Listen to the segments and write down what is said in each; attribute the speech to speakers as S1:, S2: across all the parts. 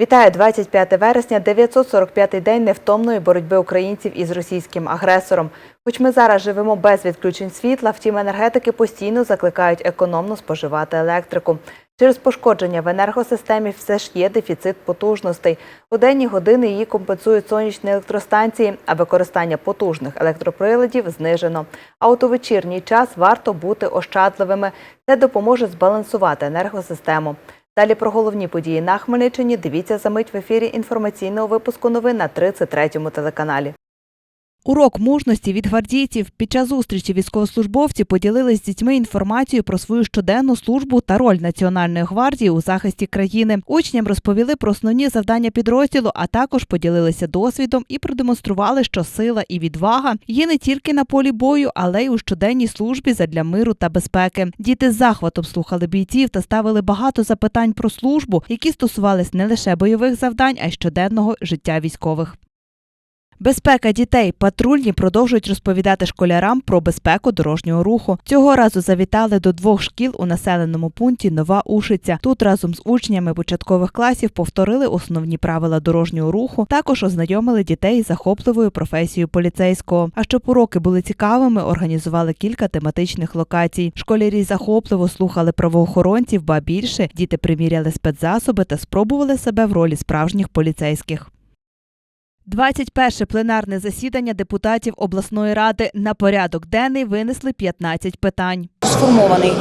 S1: Вітаю 25 вересня, 945-й день невтомної боротьби українців із російським агресором. Хоч ми зараз живемо без відключень світла, втім енергетики постійно закликають економно споживати електрику. Через пошкодження в енергосистемі все ж є дефіцит потужностей. У денні години її компенсують сонячні електростанції, а використання потужних електроприладів знижено. А от у вечірній час варто бути ощадливими. Це допоможе збалансувати енергосистему. Далі про головні події на Хмельниччині дивіться за мить в ефірі інформаційного випуску новин на 33-му телеканалі. Урок мужності від гвардійців під час зустрічі військовослужбовці поділились з дітьми інформацією про свою щоденну службу та роль Національної гвардії у захисті країни. Учням розповіли про основні завдання підрозділу, а також поділилися досвідом і продемонстрували, що сила і відвага є не тільки на полі бою, але й у щоденній службі задля миру та безпеки. Діти з захватом слухали бійців та ставили багато запитань про службу, які стосувались не лише бойових завдань, а й щоденного життя військових. Безпека дітей патрульні продовжують розповідати школярам про безпеку дорожнього руху. Цього разу завітали до двох шкіл у населеному пункті Нова Ушиця. Тут разом з учнями початкових класів повторили основні правила дорожнього руху. Також ознайомили дітей з захопливою професією поліцейського. А щоб уроки були цікавими, організували кілька тематичних локацій. Школярі захопливо слухали правоохоронців, ба більше діти приміряли спецзасоби та спробували себе в ролі справжніх поліцейських. 21 пленарне засідання депутатів обласної ради на порядок денний винесли 15 питань.
S2: Сформований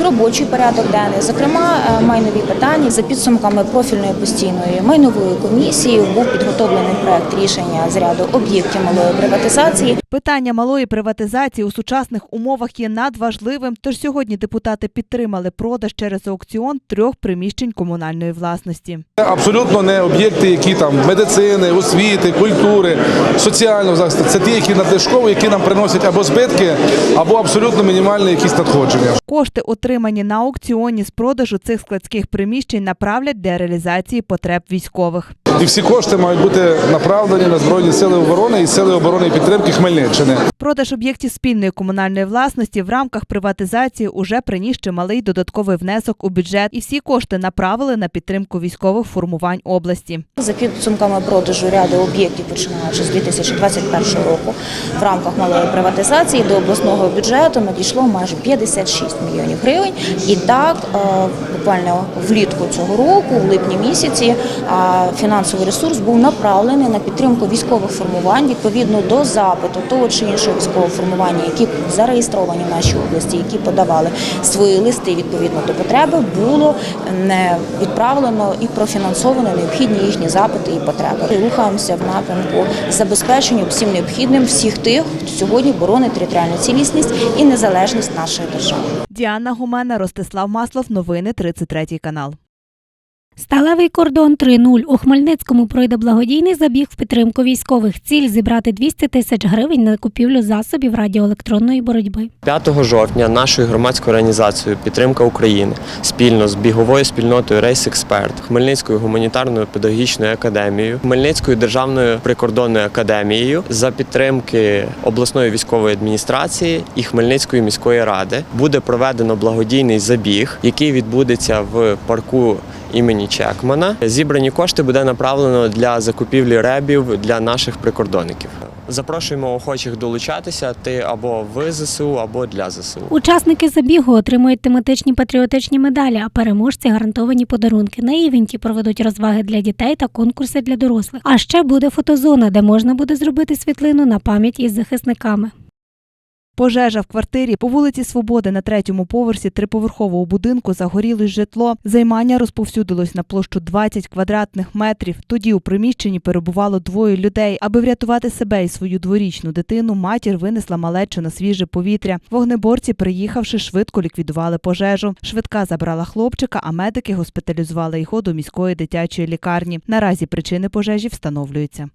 S2: робочий порядок денний, зокрема е, майнові питання за підсумками профільної постійної майнової комісії був підготовлений проект рішення з ряду об'єктів малої приватизації.
S1: Питання малої приватизації у сучасних умовах є надважливим. Тож сьогодні депутати підтримали продаж через аукціон трьох приміщень комунальної власності.
S3: Абсолютно не об'єкти, які там медицини, освіти, культури, соціального захисту. Це ті, які надлишкові, які нам приносять або збитки, або абсолютно мінімальні якісь надходження.
S1: Кошти, отримані на аукціоні з продажу цих складських приміщень, направлять для реалізації потреб військових.
S3: І всі кошти мають бути направлені на збройні сили оборони і сили оборони і підтримки Хмельниччини.
S1: Продаж об'єктів спільної комунальної власності в рамках приватизації уже приніс чималий додатковий внесок у бюджет, і всі кошти направили на підтримку військових формувань області.
S2: За підсумками продажу ряду об'єктів, починаючи з 2021 року, в рамках малої приватизації до обласного бюджету надійшло майже 56 мільйонів гривень. І так, е, буквально влітку цього року, в липні місяці, фінансовий ресурс був направлений на підтримку військових формувань відповідно до запиту того чи іншого військового формування, які зареєстровані в нашій області, які подавали свої листи відповідно до потреби, було не відправлено і профінансовано необхідні їхні запити і потреби. Рухаємося в напрямку забезпечення всім необхідним всіх тих, хто сьогодні боронить територіальну цілісність і незалежність нашої держави.
S1: Діана Гумена, Ростислав Маслов, новини 33 канал.
S4: Сталевий кордон 3.0. У Хмельницькому пройде благодійний забіг в підтримку військових. Ціль зібрати 200 тисяч гривень на купівлю засобів радіоелектронної боротьби.
S5: 5 жовтня нашою громадською організацією Підтримка України спільно з біговою спільнотою Рейс Експерт, Хмельницькою гуманітарною педагогічною академією, Хмельницькою державною прикордонною академією за підтримки обласної військової адміністрації і Хмельницької міської ради буде проведено благодійний забіг, який відбудеться в парку. Імені Чекмана зібрані кошти буде направлено для закупівлі ребів для наших прикордонників. Запрошуємо охочих долучатися ти або в ЗСУ, або для ЗСУ.
S4: Учасники забігу отримують тематичні патріотичні медалі, а переможці гарантовані подарунки. На івенті проведуть розваги для дітей та конкурси для дорослих. А ще буде фотозона, де можна буде зробити світлину на пам'ять із захисниками.
S1: Пожежа в квартирі по вулиці Свободи на третьому поверсі триповерхового будинку загорілось житло. Займання розповсюдилось на площу 20 квадратних метрів. Тоді у приміщенні перебувало двоє людей. Аби врятувати себе і свою дворічну дитину, матір винесла малечу на свіже повітря. Вогнеборці, приїхавши, швидко ліквідували пожежу. Швидка забрала хлопчика, а медики госпіталізували його до міської дитячої лікарні. Наразі причини пожежі встановлюються.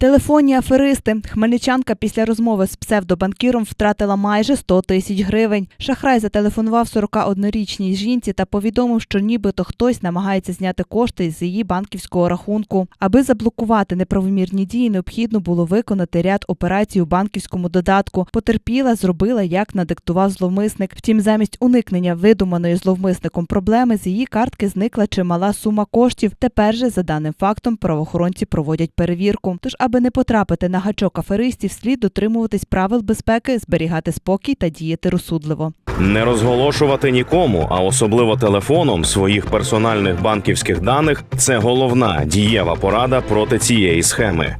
S1: Телефонні аферисти. Хмельничанка після розмови з псевдобанкіром втратила майже 100 тисяч гривень. Шахрай зателефонував 41-річній жінці та повідомив, що нібито хтось намагається зняти кошти з її банківського рахунку. Аби заблокувати неправомірні дії, необхідно було виконати ряд операцій у банківському додатку. Потерпіла, зробила, як надиктував зловмисник. Втім, замість уникнення видуманої зловмисником проблеми з її картки зникла чимала сума коштів. Тепер же, за даним фактом, правоохоронці проводять перевірку. Тож, аби не потрапити на гачок аферистів, слід дотримуватись правил безпеки, зберігати спокій та діяти розсудливо.
S6: Не розголошувати нікому, а особливо телефоном своїх персональних банківських даних це головна дієва порада проти цієї схеми.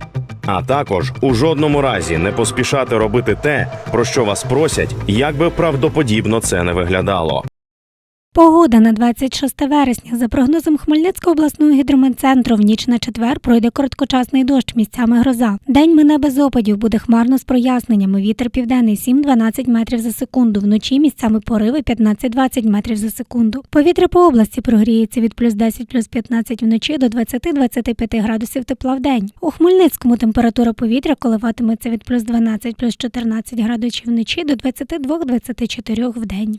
S6: А також у жодному разі не поспішати робити те, про що вас просять, як би правдоподібно це не виглядало.
S4: Погода на 26 вересня. За прогнозом Хмельницького обласного гідрометцентру, в ніч на четвер пройде короткочасний дощ, місцями гроза. День мине без опадів, буде хмарно з проясненнями. Вітер південний 7-12 метрів за секунду. Вночі місцями пориви 15-20 метрів за секунду. Повітря по області прогріється від плюс 10 плюс 15 вночі до 20-25 градусів тепла в день. У Хмельницькому температура повітря коливатиметься від плюс 12 плюс 14 градусів вночі до 22-24 в день.